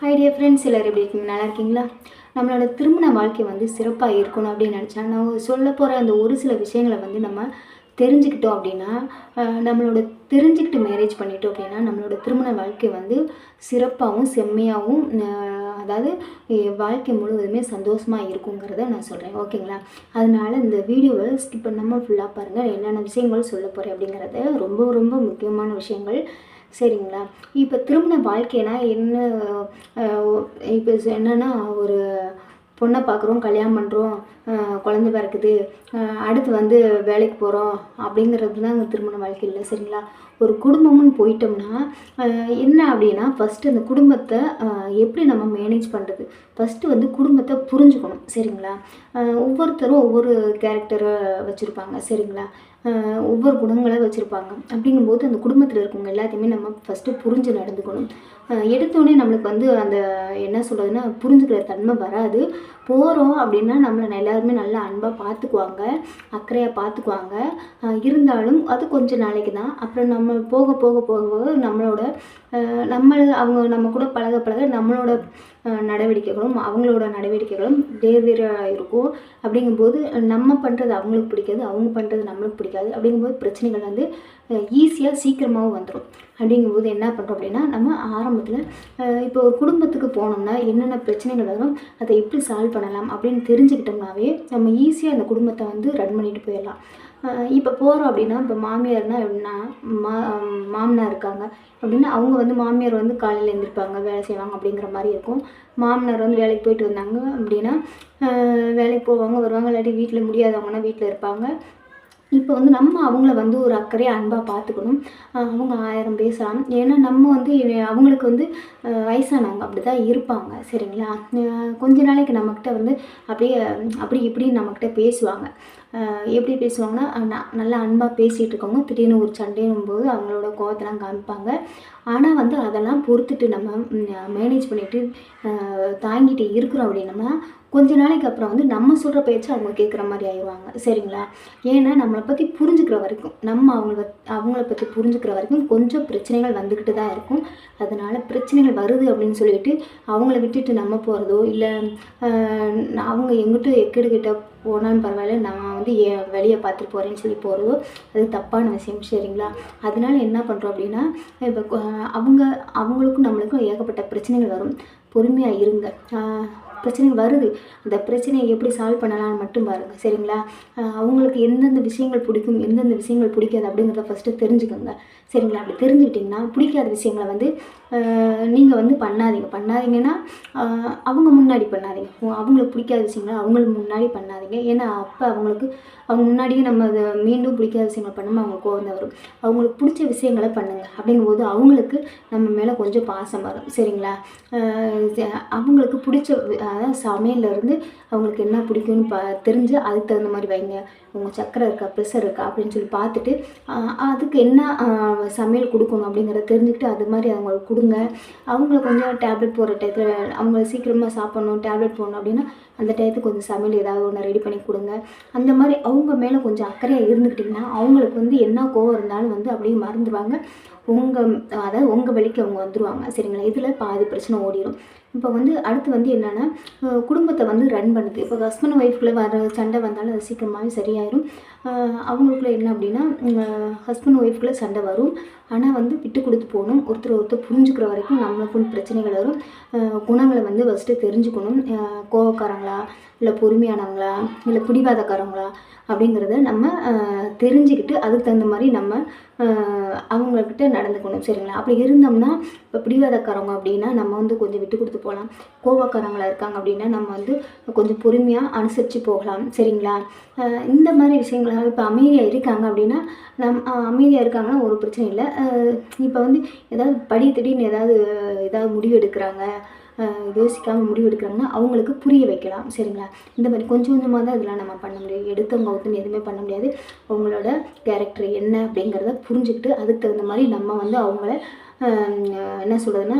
High dear friends எல்லோரும் எப்படி இருக்கீங்க? நல்லா இருக்கீங்களா? நம்மளோட திருமண வாழ்க்கை வந்து சிறப்பாக இருக்கணும் அப்படின்னு நினச்சா நான் சொல்ல போகிற அந்த ஒரு சில விஷயங்களை வந்து நம்ம தெரிஞ்சுக்கிட்டோம் அப்படின்னா நம்மளோட தெரிஞ்சுக்கிட்டு மேரேஜ் பண்ணிட்டோம் அப்படின்னா நம்மளோட திருமண வாழ்க்கை வந்து சிறப்பாகவும் செம்மையாகவும் அதாவது வாழ்க்கை முழுவதுமே சந்தோஷமாக இருக்குங்கிறத நான் சொல்கிறேன் ஓகேங்களா? அதனால இந்த வீடியோவை ஸ்கிப் பண்ணாமல் ஃபுல்லாக பாருங்கள் என்னென்ன விஷயங்கள் சொல்ல போகிறேன் அப்படிங்கிறத ரொம்ப ரொம்ப முக்கியமான விஷயங்கள் சரிங்களா? இப்போ திருமண வாழ்க்கைனா என்ன இப்போ என்னென்னா ஒரு பொண்ணை பார்க்குறோம் கல்யாணம் பண்ணுறோம் குழந்தை பிறக்குது. அடுத்து வந்து வேலைக்கு போகிறோம் அப்படிங்கிறது தான் அங்கே திருமண வாழ்க்கை இல்லை சரிங்களா? ஒரு குடும்பம்னு போயிட்டோம்னா என்ன அப்படின்னா ஃபஸ்ட்டு அந்த குடும்பத்தை எப்படி நம்ம மேனேஜ் பண்ணுறது ஃபஸ்ட்டு வந்து குடும்பத்தை புரிஞ்சுக்கணும் சரிங்களா? ஒவ்வொருத்தரும் ஒவ்வொரு கேரக்டரை வச்சுருப்பாங்க சரிங்களா? ஒவ்வொரு குணங்களை வச்சுருப்பாங்க. அப்படிங்கும்போது அந்த குடும்பத்தில் இருக்கவங்க எல்லாத்தையுமே நம்ம ஃபஸ்ட்டு புரிஞ்சு நடந்துக்கணும். எடுத்தோடனே நம்மளுக்கு வந்து அந்த என்ன சொல்கிறதுன்னா புரிஞ்சுக்கிற தன்மை வராது. போகிறோம் அப்படின்னா நம்மளை எல்லாருமே நல்லா அன்பாக பார்த்துக்குவாங்க அக்கறையாக பார்த்துக்குவாங்க அஹ் இருந்தாலும் அது கொஞ்ச நாளைக்கு தான். அப்புறம் நம்ம போக போக போக போக நம்மளோட அஹ் நம்ம அவங்க நம்ம கூட பழக பழக நம்மளோட நடவடிக்கைகளும் அவங்களோட நடவடிக்கைகளும் வேறுவேறாக இருக்கும். அப்படிங்கும்போது நம்ம பண்ணுறது அவங்களுக்கு பிடிக்காது அவங்க பண்ணுறது நம்மளுக்கு பிடிக்காது. அப்படிங்கும்போது பிரச்சனைகள் வந்து ஈஸியாக சீக்கிரமாகவும் வந்துடும் அப்படிங்கும்போது என்ன பண்ணுறோம் அப்படின்னா நம்ம ஆரம்பத்தில் இப்போ ஒரு குடும்பத்துக்கு போனோம்னா என்னென்ன பிரச்சனைகள் வரும் அதை எப்படி சால்வ் பண்ணலாம் அப்படின்னு தெரிஞ்சுக்கிட்டோம்னாவே நம்ம ஈஸியாக அந்த குடும்பத்தை வந்து ரன் பண்ணிட்டு போயிடலாம். இப்போ போகிறோம் அப்படின்னா இப்போ மாமியார்னால் எப்படின்னா மா மாமனார் இருக்காங்க. அப்படின்னா அவங்க வந்து மாமியார் வந்து காலையில் எழுந்திருப்பாங்க வேலை செய்வாங்க அப்படிங்கிற மாதிரி இருக்கும். மாமனார் வந்து வேலைக்கு போயிட்டு வந்தாங்க அப்படின்னா வேலைக்கு போவாங்க வருவாங்க. இல்லாட்டி வீட்டில் முடியாதவங்கன்னா வீட்டில் இருப்பாங்க. இப்போ வந்து நம்ம அவங்கள வந்து ஒரு அக்கறையாக அன்பாக பார்த்துக்கணும் அவங்க ஆயிரம் பேசலாம். ஏன்னா நம்ம வந்து அவங்களுக்கு வந்து வயசானவங்க அப்படி தான் இருப்பாங்க. சரிங்களா? கொஞ்ச நாளைக்கு நம்மக்கிட்ட வந்து அப்படியே அப்படி இப்படி நம்மக்கிட்ட பேசுவாங்க. எப்படி பேசுவாங்கன்னா ந- நல்லா அன்பாக பேசிகிட்டு இருக்கவங்க திடீர்னு ஒரு சண்டையும் போது அவங்களோட கோவத்தெல்லாம் காமிப்பாங்க. ஆனால் வந்து அதெல்லாம் பொறுத்துட்டு நம்ம மேனேஜ் பண்ணிவிட்டு தாங்கிட்டு இருக்கிறோம் அப்படின்னா கொஞ்ச நாளைக்கு அப்புறம் வந்து நம்ம சொல்கிற பேச்சு அவங்க கேட்குற மாதிரி ஆயிடுவாங்க. சரிங்களா? ஏன்னா நம்மளை பற்றி புரிஞ்சுக்கிற வரைக்கும் நம்ம அவங்கள அவங்கள பற்றி புரிஞ்சுக்கிற வரைக்கும் கொஞ்சம் பிரச்சனைகள் வந்துக்கிட்டு தான் இருக்கும். அதனால் பிரச்சனைகள் வருது அப்படின்னு சொல்லிட்டு அவங்கள விட்டுட்டு நம்ம போகிறதோ இல்லை அவங்க எங்கிட்ட எக்கெடுக்கிட்ட போனாலும் பரவாயில்ல நான் வந்து ஏ வெளியே பார்த்துட்டு போகிறேன்னு சொல்லி போகிறதோ அது தப்பான விஷயம் சரிங்களா? அதனால என்ன பண்ணுறோம் அப்படின்னா இப்போ அவங்க அவங்களுக்கும் நம்மளுக்கும் ஏகப்பட்ட பிரச்சனைகள் வரும். பொறுமையாக இருங்க. பிரச்சனைகள் வருது. அந்த பிரச்சனையை எப்படி சால்வ் பண்ணலாம்னு மட்டும் பாருங்கள் சரிங்களா? அவங்களுக்கு எந்தெந்த விஷயங்கள் பிடிக்கும் எந்தெந்த விஷயங்கள் பிடிக்காது அப்படிங்கிறத ஃபஸ்ட்டு தெரிஞ்சுக்கோங்க சரிங்களா? அப்படி தெரிஞ்சுக்கிட்டிங்கன்னா பிடிக்காத விஷயங்களை வந்து நீங்கள் வந்து பண்ணாதீங்க. பண்ணாதீங்கன்னா அவங்க முன்னாடி பண்ணாதீங்க. அவங்களுக்கு பிடிக்காத விஷயங்களை அவங்களுக்கு முன்னாடி பண்ணாதீங்க. ஏன்னா அப்போ அவங்களுக்கு அவங்க முன்னாடியே நம்ம அதை மீண்டும் பிடிக்காத விஷயங்களை பண்ணும்போது அவங்க கோவம் வரும். அவங்களுக்கு பிடிச்ச விஷயங்களை பண்ணுங்கள் அப்படிங்கும்போது அவங்களுக்கு நம்ம மேலே கொஞ்சம் பாசம் வரும். சரிங்களா? அவங்களுக்கு பிடிச்ச அதாவது சமையல்ல இருந்து அவங்களுக்கு என்ன பிடிக்கும்னு ப தெரிஞ்சு அதுக்கு தகுந்த மாதிரி வைங்க. உங்கள் சக்கரை இருக்கா ப்ரெஷர் இருக்கா அப்படின்னு சொல்லி பார்த்துட்டு அதுக்கு என்ன சமையல் கொடுக்கணும் அப்படிங்கிறத தெரிஞ்சுக்கிட்டு அது மாதிரி அவங்களுக்கு கொடுங்க. அவங்கள கொஞ்சம் டேப்லெட் போடுற டயத்தில் அவங்கள சீக்கிரமாக சாப்பிட்ணும் டேப்லெட் போடணும் அப்படின்னா அந்த டயத்துக்கு கொஞ்சம் சமையல் ஏதாவது ஒன்று ரெடி பண்ணி கொடுங்க. அந்த மாதிரி அவங்க மேலே கொஞ்சம் அக்கறையாக இருந்துக்கிட்டிங்கன்னா அவங்களுக்கு வந்து என்ன கோவம் இருந்தாலும் வந்து அப்படியே மறந்துடுவாங்க உங்கள் அதாவது உங்கள் வழிக்கு அவங்க வந்துடுவாங்க சரிங்களா? இதில் பாதி பிரச்சனை ஓடிடும் இப்போ வந்து அடுத்து வந்து என்னென்னா குடும்பத்தை வந்து ரன் பண்ணுது. இப்போ ஹஸ்பண்ட் ஒய்ஃப்குள்ளே வர சண்டை வந்தாலும் அது சீக்கிரமாகவே சரியாயிடும் அவங்களுக்குள்ள என்ன அப்படின்னா ஹஸ்பண்ட் ஒய்ஃப்குள்ளே சண்டை வரும். ஆனால் வந்து விட்டு கொடுத்து போகணும். ஒருத்தர் ஒருத்தர் புரிஞ்சுக்கிற வரைக்கும் நம்மளுக்கும் பிரச்சனைகள் வரும். குணங்களை வந்து ஃபஸ்ட்டு தெரிஞ்சுக்கணும். கோவக்காரங்களா இல்லை பொறுமையானவங்களா இல்லை பிடிவாதக்காரங்களா அப்படிங்கிறத நம்ம தெரிஞ்சுக்கிட்டு அதுக்கு தகுந்த மாதிரி நம்ம அவங்கக்கிட்ட நடந்துக்கணும். சரிங்களா? அப்படி இருந்தோம்னா இப்போ பிடிவாதக்காரவங்க அப்படின்னா நம்ம வந்து கொஞ்சம் விட்டு கொடுத்து போகலாம். கோவக்காரங்களாக இருக்காங்க அப்படின்னா நம்ம வந்து கொஞ்சம் பொறுமையாக அனுசரித்து போகலாம். சரிங்களா? இந்த மாதிரி விஷயங்களாக இப்போ அமைதியாக இருக்காங்க அப்படின்னா நம் அமைதியாக இருக்காங்கன்னா ஒரு பிரச்சனை இல்லை. இப்போ வந்து ஏதாவது படி திடீர்னு ஏதாவது ஏதாவது முடிவு எடுக்கிறாங்க. யோசிக்காமல் முடிவு எடுக்கிறாங்கன்னா அவங்களுக்கு புரிய வைக்கலாம். சரிங்களா? இந்த மாதிரி கொஞ்சம் கொஞ்சமாக தான் இதெல்லாம் நம்ம பண்ண முடியும். எடுத்தவங்க அவுத்துன்னு எதுவுமே பண்ண முடியாது. அவங்களோட கேரக்டர் என்ன அப்படிங்கிறத புரிஞ்சுக்கிட்டு அதுக்கு தகுந்த மாதிரி நம்ம வந்து அவங்கள என்ன சொல்கிறதுன்னா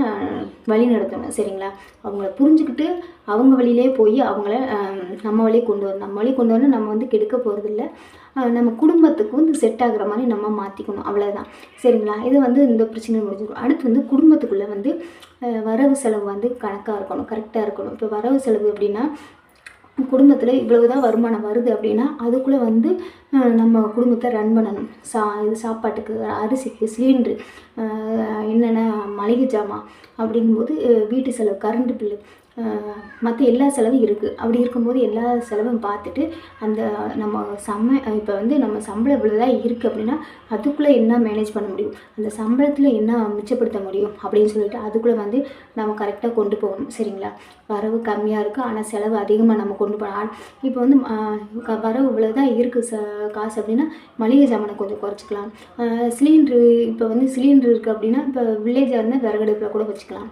வழி நடத்தணும் சரிங்களா? அவங்கள புரிஞ்சுக்கிட்டு அவங்க வழியிலே போய் அவங்கள நம்ம வழியை கொண்டு வரணும். நம்ம வழி கொண்டு வரணும் நம்ம வந்து கெடுக்க போகிறதில்ல நம்ம குடும்பத்துக்கு வந்து செட் ஆகிற மாதிரி நம்ம மாற்றிக்கணும் அவ்வளோதான் சரிங்களா? இது வந்து இந்த பிரச்சனை முடிஞ்சிடும் அடுத்து வந்து குடும்பத்துக்குள்ளே வந்து வரவு செலவு வந்து கணக்காக இருக்கணும் கரெக்டாக இருக்கணும். இப்போ வரவு செலவு அப்படின்னா குடும்பத்தில் இவ்வளவு தான் வருமானம் வருது அப்படின்னா அதுக்குள்ளே வந்து நம்ம குடும்பத்தை ரன் பண்ணணும். சா இது சாப்பாட்டுக்கு அரிசிக்கு சிலிண்ட்ரு என்னென்ன மளிகை ஜாமான் அப்படிங்கும்போது வீட்டு செலவு கரண்ட் பில்லு மற்ற எல்லா செலவும் இருக்குது அப்படி இருக்கும்போது எல்லா செலவும் பார்த்துட்டு அந்த நம்ம சம இப்போ வந்து நம்ம சம்பளம் இவ்வளோ தான் இருக்குது அப்படின்னா அதுக்குள்ளே என்ன மேனேஜ் பண்ண முடியும்? அந்த சம்பளத்தில் என்ன மிச்சப்படுத்த முடியும்? அப்படின்னு சொல்லிட்டு அதுக்குள்ளே வந்து நம்ம கரெக்டாக கொண்டு போகணும். சரிங்களா? வரவு கம்மியாக இருக்குது ஆனால் செலவு அதிகமாக நம்ம கொண்டு போகலாம் இப்போ வந்து வரவு இவ்வளோ தான் இருக்குது ச காசு அப்படின்னா மளிகை சாமானை கொஞ்சம் குறைச்சிக்கலாம். சிலிண்ட்ரு இப்போ வந்து சிலிண்ட்ரு இருக்குது அப்படின்னா இப்போ வில்லேஜாக இருந்தால் விறகடுப்பில் கூட வச்சுக்கலாம்.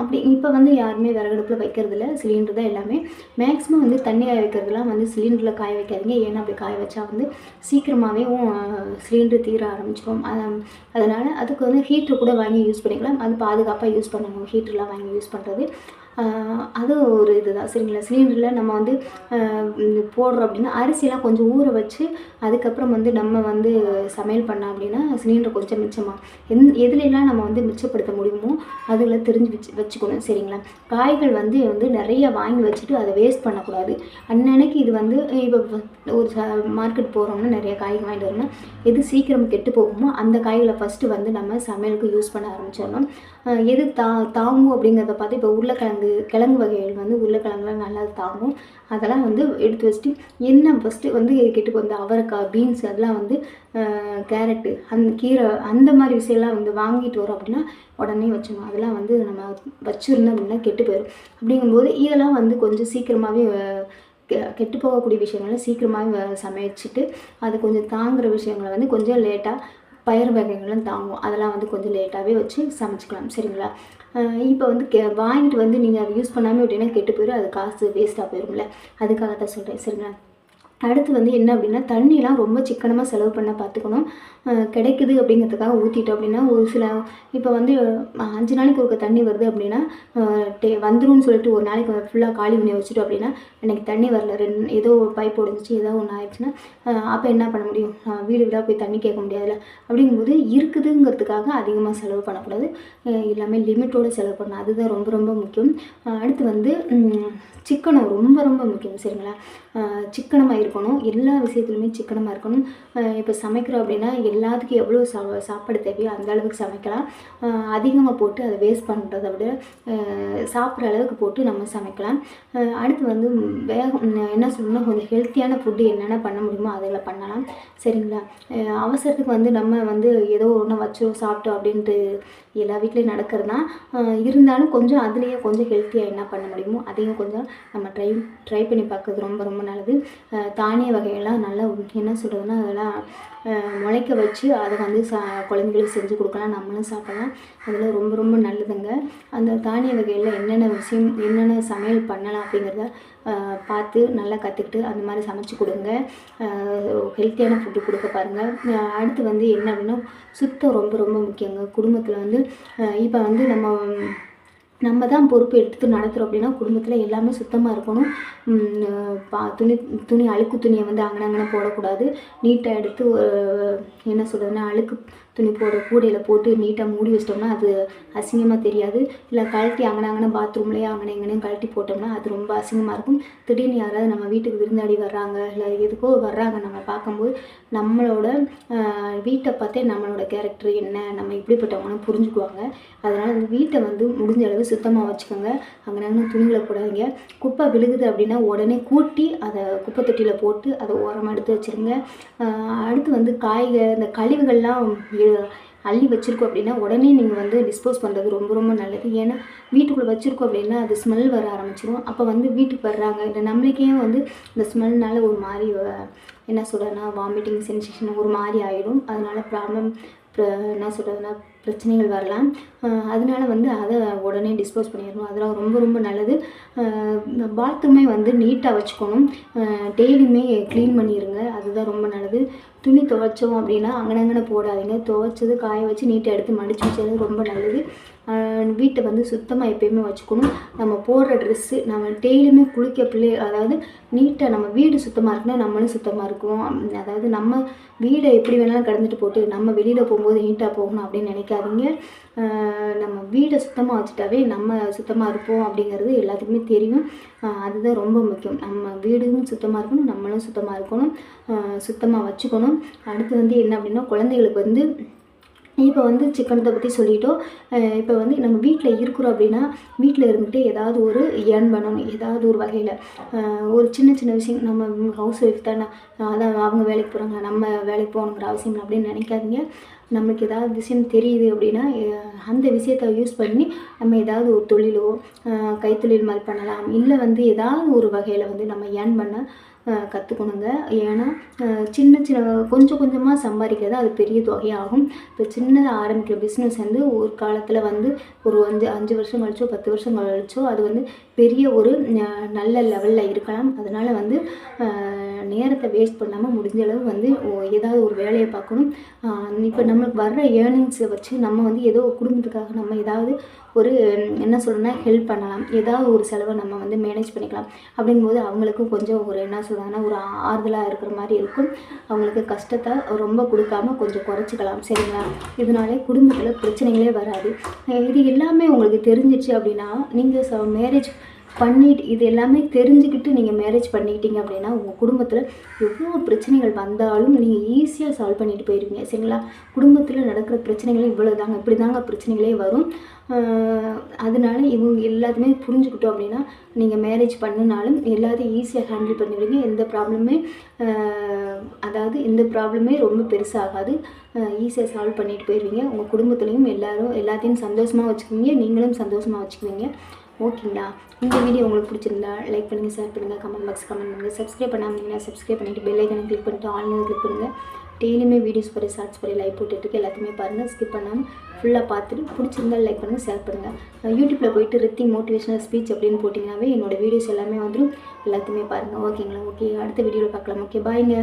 அப்படி இப்போ வந்து யாருமே விறகடுப்பில் வைக்கிறதில்ல சிலிண்டர் தான் எல்லாமே. மேக்ஸிமம் வந்து தண்ணி காய வைக்கிறதுலாம் வந்து சிலிண்டரில் காய வைக்காதீங்க. ஏன்னா அப்படி காய வச்சா வந்து சீக்கிரமாகவே சிலிண்டர் தீர ஆரம்பிச்சிடும் அதனால் அதுக்கு வந்து ஹீட்ரு கூட வாங்கி யூஸ் பண்ணிக்கலாம். அது பாதுகாப்பாக யூஸ் பண்ணணும். ஹீட்டர்லாம் வாங்கி யூஸ் பண்ணுறது அது ஒரு இதுதான் சரிங்களா? சிலிண்டரில் நம்ம வந்து போடுறோம் அப்படின்னா அரிசிலாம் கொஞ்சம் ஊற வச்சு அதுக்கப்புறம் வந்து நம்ம வந்து சமையல் பண்ணோம் அப்படின்னா சிலிண்டர் கொஞ்சம் மிச்சமாக எந் எதுலெல்லாம் நம்ம வந்து மிச்சப்படுத்த முடியுமோ அதில் தெரிஞ்சு வச்சு வச்சுக்கணும் சரிங்களா? காய்கள் வந்து வந்து நிறைய வாங்கி வச்சுட்டு அதை வேஸ்ட் பண்ணக்கூடாது. அன்னன்னைக்கு இது வந்து இப்போ ஒரு மார்க்கெட் போகிறோம்னா நிறைய காய்கள் வாங்கிட்டு வரணும் எது சீக்கிரம் கெட்டு போகுமோ அந்த காய்களை ஃபஸ்ட்டு வந்து நம்ம சமையலுக்கு யூஸ் பண்ண ஆரம்பிச்சிடணும். எது தா தாங்கும் அப்படிங்கிறத பார்த்து இப்போ உருளைக்கிழங்கு கிழங்கு வகைகள் வந்து உருளைக்கிழங்குலாம் நல்லா தாங்கும். அதெல்லாம் வந்து எடுத்து வச்சுட்டு என்ன ஃபஸ்ட்டு வந்து கெட்டு வந்து அவரைக்காய் பீன்ஸ் அதெல்லாம் வந்து கேரட்டு அந்த கீரை அந்த மாதிரி விஷயம்லாம் வந்து வாங்கிட்டு வரோம் அப்படின்னா உடனே வச்சிடணும். அதெல்லாம் வந்து நம்ம வச்சுருந்தோம் அப்படின்னா கெட்டு போயிடும். அப்படிங்கும்போது இதெல்லாம் வந்து கொஞ்சம் சீக்கிரமாகவே கெட்டு போகக்கூடிய விஷயங்களை சீக்கிரமாகவே சமைச்சிட்டு அது கொஞ்சம் தாங்குகிற விஷயங்களை வந்து கொஞ்சம் லேட்டாக பயிர் வகைகளும் தாங்கும். அதெல்லாம் வந்து கொஞ்சம் லேட்டாகவே வச்சு சமைச்சிக்கலாம். சரிங்களா? இப்போ வந்து கே வாங்கிட்டு வந்து நீங்கள் அதை யூஸ் பண்ணாமல் விட்டீங்கன்னா கெட்டு போயிடும் அது காசு வேஸ்ட்டாக போயிடும்ல அதுக்காக தான் சொல்கிறேன் சரிங்களா? அடுத்து வந்து என்ன அப்படின்னா தண்ணியெலாம் ரொம்ப சிக்கனமாக செலவு பண்ண பார்த்துக்கணும். கிடைக்குது அப்படிங்கிறதுக்காக ஊற்றிட்டோம் அப்படின்னா ஒரு சில இப்போ வந்து அஞ்சு நாளைக்கு ஒருக்க தண்ணி வருது அப்படின்னா டே வந்துரும்னு சொல்லிட்டு ஒரு நாளைக்கு ஃபுல்லாக காலி பண்ணி வச்சுட்டோம் அப்படின்னா எனக்கு தண்ணி வரல. ரெண்டு ஏதோ ஒரு பைப் உடஞ்சிச்சு ஏதோ ஒன்று ஆயிடுச்சுன்னா அப்போ என்ன பண்ண முடியும்? வீடு வீடாக போய் தண்ணி கேட்க முடியாதுல்ல. அப்படிங்கும்போது இருக்குதுங்கிறதுக்காக அதிகமாக செலவு பண்ணக்கூடாது. எல்லாமே லிமிட்டோட செலவு பண்ணணும். அதுதான் ரொம்ப ரொம்ப முக்கியம். அடுத்து வந்து சிக்கனம் ரொம்ப ரொம்ப முக்கியம். சரிங்களா? சிக்கனமாக இருக்கணும். எல்லா விஷயத்துலையுமே சிக்கனமாக இருக்கணும். இப்போ சமைக்கிறோம் அப்படின்னா எல்லாத்துக்கும் எவ்வளோ சா சாப்பாடு தேவையோ அந்த அளவுக்கு சமைக்கலாம். அதிகமாக போட்டு அதை வேஸ்ட் பண்ணுறதை விட சாப்பிட்ற அளவுக்கு போட்டு நம்ம சமைக்கலாம். அடுத்து வந்து வேகம் என்ன சொல்லணும்னா கொஞ்சம் ஹெல்த்தியான ஃபுட்டு என்னென்ன பண்ண முடியுமோ அதில் பண்ணலாம். சரிங்களா? அவசரத்துக்கு வந்து நம்ம வந்து ஏதோ ஒன்று வச்சோ சாப்பிட்டோம் அப்படின்ட்டு எல்லா வீட்லேயும் நடக்கிறது தான். இருந்தாலும் கொஞ்சம் அதுலேயே கொஞ்சம் ஹெல்த்தியாக என்ன பண்ண முடியுமோ அதையும் கொஞ்சம் நம்ம ட்ரை ட்ரை பண்ணி பார்க்கறது ரொம்ப ரொம்ப நல்லது தானிய வகையெல்லாம் நல்லா என்ன சொல்கிறதுனா அதெல்லாம் முளைக்க வச்சு அதை வந்து சா குழந்தைங்களுக்கு செஞ்சு கொடுக்கலாம் நம்மளும் சாப்பிடலாம். அதெல்லாம் ரொம்ப ரொம்ப நல்லதுங்க. அந்த தானிய வகையில் என்னென்ன விஷயம் என்னென்ன சமையல் பண்ணலாம் அப்படிங்கிறத பார்த்து நல்லா கற்றுக்கிட்டு அந்த மாதிரி சமைச்சு கொடுங்க. ஹெல்த்தியான ஃபுட்டு கொடுக்க பாருங்கள் அடுத்து வந்து என்ன அப்படின்னா சுத்தம் ரொம்ப ரொம்ப முக்கியங்க. குடும்பத்தில் வந்து இப்போ வந்து நம்ம நம்ம தான் பொறுப்பு எடுத்து நடத்துகிறோம் அப்படின்னா குடும்பத்தில் எல்லாமே சுத்தமாக இருக்கணும். பா துணி துணி அழுக்கு துணியை வந்து அங்கனங்கன போடக்கூடாது. நீட்டாக எடுத்து என்ன சொல்கிறதுனா அழுக்கு துணி போட கூடையில் போட்டு நீட்டாக மூடி வச்சிட்டோம்னா அது அசிங்கமாக தெரியாது. இல்லை கழட்டி அங்கனங்கன பாத்ரூம்லேயே அங்கனே எங்கனையும் கழட்டி போட்டோம்னா அது ரொம்ப அசிங்கமாக இருக்கும். திடீர்னு யாராவது நம்ம வீட்டுக்கு விருந்தாடி வர்றாங்க இல்லை எதுக்கோ வர்றாங்க நம்ம பார்க்கும்போது நம்மளோட வீட்டை பார்த்தே நம்மளோட கேரக்டர் என்ன நம்ம இப்படிப்பட்டவங்கன்னு புரிஞ்சுக்குவாங்க. அதனால் வீட்டை வந்து முடிஞ்ச அளவு சுத்தமாக வச்சுக்கோங்க. அங்கனாங்கன்னு துணிகளை போடாதீங்க. குப்பை விழுகுது அப்படின்னா உடனே கூட்டி அதை குப்பை தொட்டியில் போட்டு அதை ஓரமாக எடுத்து வச்சுருங்க. அடுத்து வந்து காய்கறி இந்த கழிவுகள்லாம் அள்ளி வச்சுருக்கோம் அப்படின்னா உடனே நீங்கள் வந்து டிஸ்போஸ் பண்ணுறது ரொம்ப ரொம்ப நல்லது. ஏன்னா வீட்டுக்குள்ளே வச்சுருக்கோம் அப்படின்னா அது ஸ்மெல் வர ஆரம்பிச்சிடும் அப்போ வந்து வீட்டுக்கு வர்றாங்க. இல்லை நம்மளுக்கே வந்து இந்த ஸ்மெல்னால ஒரு மாதிரி என்ன சொல்கிறேன்னா வாமிட்டிங் சென்சேஷன் ஒரு மாதிரி ஆகிடும் அதனால ப்ராப்ளம் என்ன சொல்கிறதுனா பிரச்சனைகள் வரலாம். அதனால் அதனால வந்து அதை உடனே டிஸ்போஸ் பண்ணிடணும். அதெல்லாம் ரொம்ப ரொம்ப நல்லது. பாத்ரூமே வந்து நீட்டாக வச்சுக்கணும். டெய்லியுமே க்ளீன் பண்ணிடுங்க அதுதான் ரொம்ப நல்லது. துணி துவைச்சோம் அப்படின்னா அங்கனங்கன போடாதீங்க. துவைச்சது காய வச்சு நீட்டாக எடுத்து மடிச்சு வச்சது ரொம்ப நல்லது. வீட்டை வந்து சுத்தமாக எப்பயுமே வச்சுக்கணும். நம்ம போடுற ட்ரெஸ்ஸு நம்ம டெய்லியுமே குளிக்க பிள்ளை அதாவது நீட்டாக நம்ம வீடு சுத்தமாக இருக்குன்னா நம்மளும் சுத்தமாக இருக்கும் அதாவது நம்ம வீடை எப்படி வேணாலும் கடந்துட்டு போட்டு நம்ம வெளியில் போகும்போது நீட்டாக போகணும் அப்படின்னு நினைக்காதீங்க. நம்ம வீடை சுத்தமாக வச்சுட்டாவே நம்ம சுத்தமாக இருப்போம் அப்படிங்கிறது எல்லாத்துக்குமே தெரியும். அதுதான் ரொம்ப முக்கியம். நம்ம வீடும் சுத்தமாக இருக்கணும் நம்மளும் சுத்தமாக இருக்கணும் சுத்தமாக வச்சுக்கணும். அடுத்து வந்து என்ன அப்படின்னா குழந்தைகளுக்கு வந்து இப்போ வந்து சிக்கனத்தை பற்றி சொல்லிட்டோம். இப்போ வந்து நம்ம வீட்டில் இருக்கிறோம் அப்படின்னா வீட்டில் இருந்துட்டு ஏதாவது ஒரு ஏர்ன் பண்ணணும் ஏதாவது ஒரு வகையில் ஒரு சின்ன சின்ன விஷயம் நம்ம ஹவுஸ் ஒய்ஃப் தானே அதான் அவங்க வேலைக்கு போகிறாங்க நம்ம வேலைக்கு போகணுங்கிற அவசியம் அப்படின்னு நினைக்காதீங்க. நம்மளுக்கு ஏதாவது விஷயம் தெரியுது அப்படின்னா அந்த விஷயத்தை யூஸ் பண்ணி நம்ம ஏதாவது ஒரு தொழிலோ கைத்தொழில் மாதிரி பண்ணலாம். இல்லை வந்து ஏதாவது ஒரு வகையில் வந்து நம்ம ஏர்ன் பண்ண கற்றுக்கணுங்க ஏன்னா சின்ன சின்ன கொஞ்சம் கொஞ்சமாக சம்பாதிக்கிறது அது பெரிய தொகையாகும். இப்போ சின்னதாக ஆரம்பிக்கிற பிஸ்னஸ் வந்து ஒரு காலத்தில் வந்து ஒரு அஞ்சு அஞ்சு வருஷம் கழிச்சோ பத்து வருஷம் கழிச்சோ அது வந்து பெரிய ஒரு நல்ல லெவலில் இருக்கலாம். அதனால் வந்து நேரத்தை வேஸ்ட் பண்ணாமல் முடிஞ்ச அளவு வந்து ஏதாவது ஒரு வேலையை பார்க்கணும். இப்போ நம்மளுக்கு வர்ற ஏர்னிங்ஸை வச்சு நம்ம வந்து ஏதோ குடும்பத்துக்காக நம்ம ஏதாவது ஒரு என்ன சொல்கிறேன்னா ஹெல்ப் பண்ணலாம். ஏதாவது ஒரு செலவை நம்ம வந்து மேனேஜ் பண்ணிக்கலாம். அப்படிங்கும்போது அவங்களுக்கும் கொஞ்சம் ஒரு என்ன சொல்கிறாங்கன்னா ஒரு ஆறுதலாக இருக்கிற மாதிரி இருக்கும். அவங்களுக்கு கஷ்டத்தை ரொம்ப கொடுக்காம கொஞ்சம் குறைச்சிக்கலாம். சரிங்களா? இதனாலே குடும்பத்தில் பிரச்சனைகளே வராது. இது எல்லாமே உங்களுக்கு தெரிஞ்சிச்சு அப்படின்னா நீங்கள் ச மேரேஜ் பண்ணிட்டு இது எல்லாமே தெரிஞ்சுக்கிட்டு நீங்கள் மேரேஜ் பண்ணிக்கிட்டீங்க அப்படின்னா உங்கள் குடும்பத்தில் எவ்வளோ பிரச்சனைகள் வந்தாலும் நீங்கள் ஈஸியாக சால்வ் பண்ணிட்டு போயிருவீங்க. சரிங்களா? குடும்பத்தில் நடக்கிற பிரச்சனைகள் இவ்வளோ தாங்க இப்படி தாங்க பிரச்சனைகளே வரும். அதனால இவங்க எல்லாத்தையுமே புரிஞ்சுக்கிட்டோம் அப்படின்னா நீங்கள் மேரேஜ் பண்ணினாலும் எல்லாத்தையும் ஈஸியாக ஹேண்டில் பண்ணிவிடுவீங்க எந்த ப்ராப்ளமே அதாவது எந்த ப்ராப்ளமே ரொம்ப பெருசாகாது. ஈஸியாக சால்வ் பண்ணிட்டு போயிடுவீங்க உங்கள் குடும்பத்துலேயும் எல்லோரும் எல்லாத்தையும் சந்தோஷமாக வச்சுக்குவீங்க. நீங்களும் சந்தோஷமாக வச்சுக்குவீங்க. ஓகேங்களா? இந்த வீடியோ உங்களுக்கு பிடிச்சிருந்தா லைக் பண்ணுங்கள் ஷேர் பண்ணுங்கள் கமெண்ட் பாக்ஸ் கமெண்ட் பண்ணுங்கள் சப்ஸ்கிரைப் பண்ணாமல் சப்ஸ்கிரைப் பண்ணிவிட்டு பெல் ஐக்கனை கிளிக் பண்ணிட்டு ஆன்லைன் கிளிக் பண்ணுங்கள் டெய்லியுமே வீடியோஸ் போய் ஷார்ட்ஸ் போய் லைக் போட்டுட்டு எல்லாத்தையுமே பாருங்கள் ஸ்கிப் பண்ணாமல் ஃபுல்லாக பார்த்துட்டு பிடிச்சிருந்தா லைக் பண்ணுங்கள் ஷேர் பண்ணுங்கள் யூடியூப்பில் போயிட்டு ரித்தி மோட்டிவேஷனல் ஸ்பீச் அப்படின்னு போட்டிங்கனாவே என்னோடய வீடியோஸ் எல்லாமே வந்துடும் எல்லாத்தையுமே பாருங்கள் ஓகேங்களா? ஓகே அடுத்த வீடியோவில் பார்க்கலாம். ஓகே பாய்ங்க